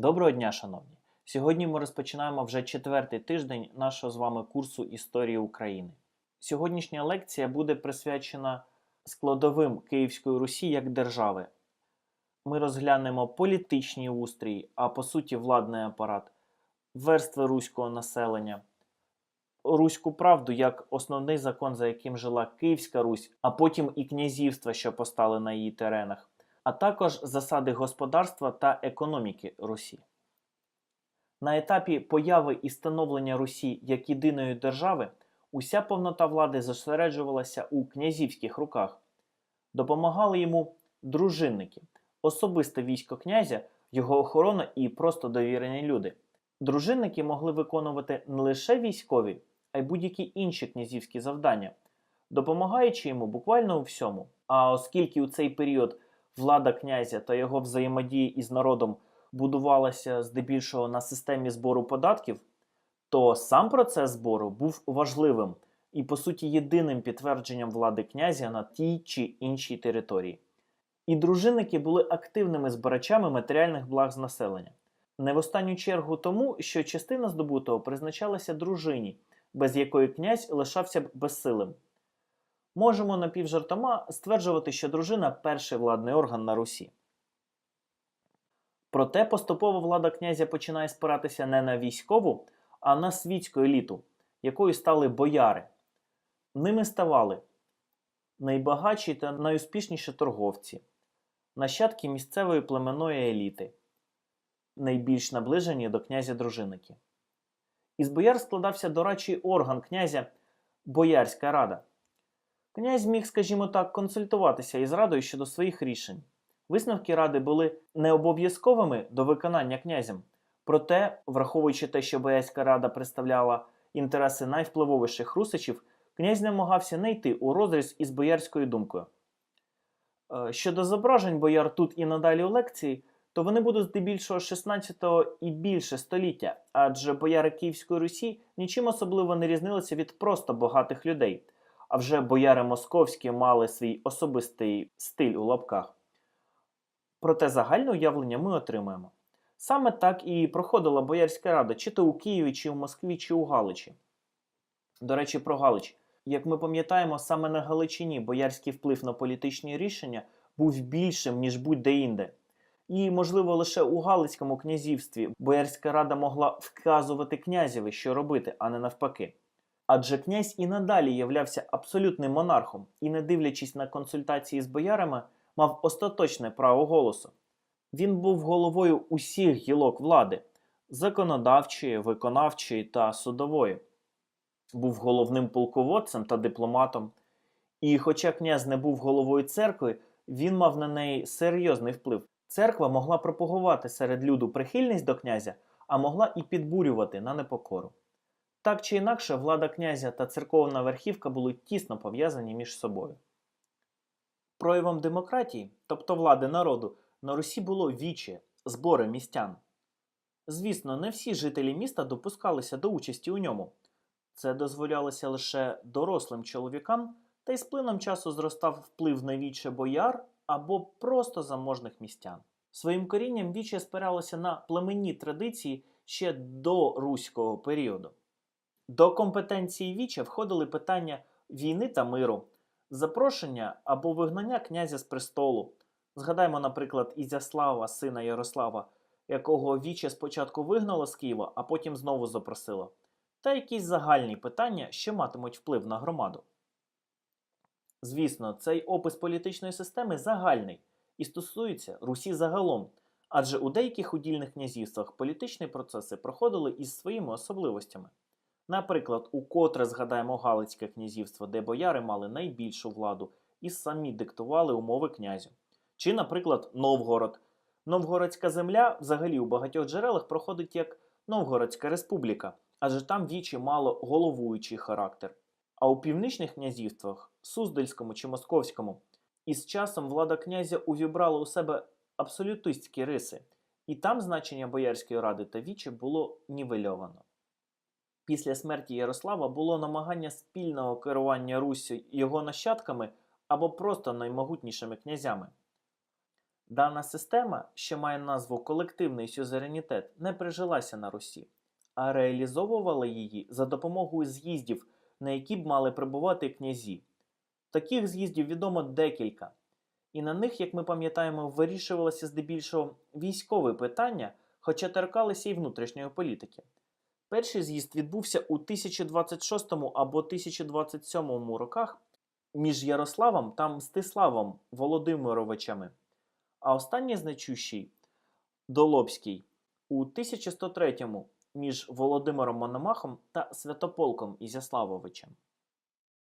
Доброго дня, шановні! Сьогодні ми розпочинаємо вже четвертий тиждень нашого з вами курсу Історії України. Сьогоднішня лекція буде присвячена складовим Київської Русі як держави. Ми розглянемо політичний устрій, а по суті владний апарат, верстви руського населення, Руську правду як основний закон, за яким жила Київська Русь, а потім і князівства, що постали на її теренах, а також засади господарства та економіки Русі. На етапі появи і становлення Русі як єдиної держави уся повнота влади зосереджувалася у князівських руках. Допомагали йому дружинники, особисте військо князя, його охорона і просто довірені люди. Дружинники могли виконувати не лише військові, а й будь-які інші князівські завдання, допомагаючи йому буквально у всьому. А оскільки у цей період влада князя та його взаємодії із народом будувалася здебільшого на системі збору податків, то сам процес збору був важливим і, по суті, єдиним підтвердженням влади князя на тій чи іншій території. І дружинники були активними збирачами матеріальних благ з населення. Не в останню чергу тому, що частина здобутого призначалася дружині, без якої князь лишався б безсилим. Можемо напівжартома стверджувати, що дружина перший владний орган на Русі. Проте поступово влада князя починає спиратися не на військову, а на світську еліту, якою стали бояри. Ними ставали найбагатші та найуспішніші торговці, нащадки місцевої племенної еліти, найбільш наближені до князя дружинники. Із бояр складався дорадчий орган князя Боярська рада. Князь міг, скажімо так, консультуватися із радою щодо своїх рішень. Висновки ради були не обов'язковими до виконання князем, проте, враховуючи те, що Боярська рада представляла інтереси найвпливовіших русичів, князь намагався не йти у розріз із боярською думкою. Е, Щодо зображень бояр тут і надалі у лекції, то вони будуть здебільшого 16 і більше століття, адже бояри Київської Русі нічим особливо не різнилися від просто багатих людей, а вже бояри московські мали свій особистий стиль у лапках. Проте загальне уявлення ми отримаємо. Саме так і проходила Боярська рада, чи то у Києві, чи в Москві, чи у Галичі. До речі, про Галич. Як ми пам'ятаємо, саме на Галичині боярський вплив на політичні рішення був більшим, ніж будь-де інде. І, можливо, лише у Галицькому князівстві Боярська рада могла вказувати князеві, що робити, а не навпаки. Адже князь і надалі являвся абсолютним монархом і, не дивлячись на консультації з боярами, мав остаточне право голосу. Він був головою усіх гілок влади законодавчої, виконавчої та судової, був головним полководцем та дипломатом. І, хоча князь не був головою церкви, він мав на неї серйозний вплив. Церква могла пропагувати серед люду прихильність до князя, а могла і підбурювати на непокору. Так чи інакше, влада князя та церковна верхівка були тісно пов'язані між собою. Проявом демократії, тобто влади народу, на Русі було віче, збори містян. Звісно, не всі жителі міста допускалися до участі у ньому. Це дозволялося лише дорослим чоловікам, та й з плином часу зростав вплив на віче бояр або просто заможних містян. Своїм корінням віче спиралося на племенні традиції ще до руського періоду. До компетенції віча входили питання війни та миру, запрошення або вигнання князя з престолу. Згадаймо, наприклад, Ізяслава, сина Ярослава, якого Віче спочатку вигнало з Києва, а потім знову запросило, та якісь загальні питання, що матимуть вплив на громаду. Звісно, цей опис політичної системи загальний і стосується Русі загалом, адже у деяких удільних князівствах політичні процеси проходили із своїми особливостями. Наприклад, укотре згадаємо Галицьке князівство, де бояри мали найбільшу владу і самі диктували умови князю. Чи, наприклад, Новгород. Новгородська земля взагалі у багатьох джерелах проходить як Новгородська республіка, адже там вічі мало головуючий характер. А у північних князівствах, Суздальському чи Московському, із часом влада князя увібрала у себе абсолютистські риси, і там значення Боярської ради та вічі було нівельовано. Після смерті Ярослава було намагання спільного керування Руссю його нащадками або просто наймогутнішими князями. Дана система, що має назву колективний сюзеренітет, не прижилася на Русі, а реалізовувала її за допомогою з'їздів, на які б мали прибувати князі. Таких з'їздів відомо декілька, і на них, як ми пам'ятаємо, вирішувалося здебільшого військові питання, хоча торкалися і внутрішньої політики. Перший з'їзд відбувся у 1026 або 1027 роках між Ярославом та Мстиславом Володимировичами, а останній значущий Долобський у 1103 між Володимиром Мономахом та Святополком Ізяславовичем.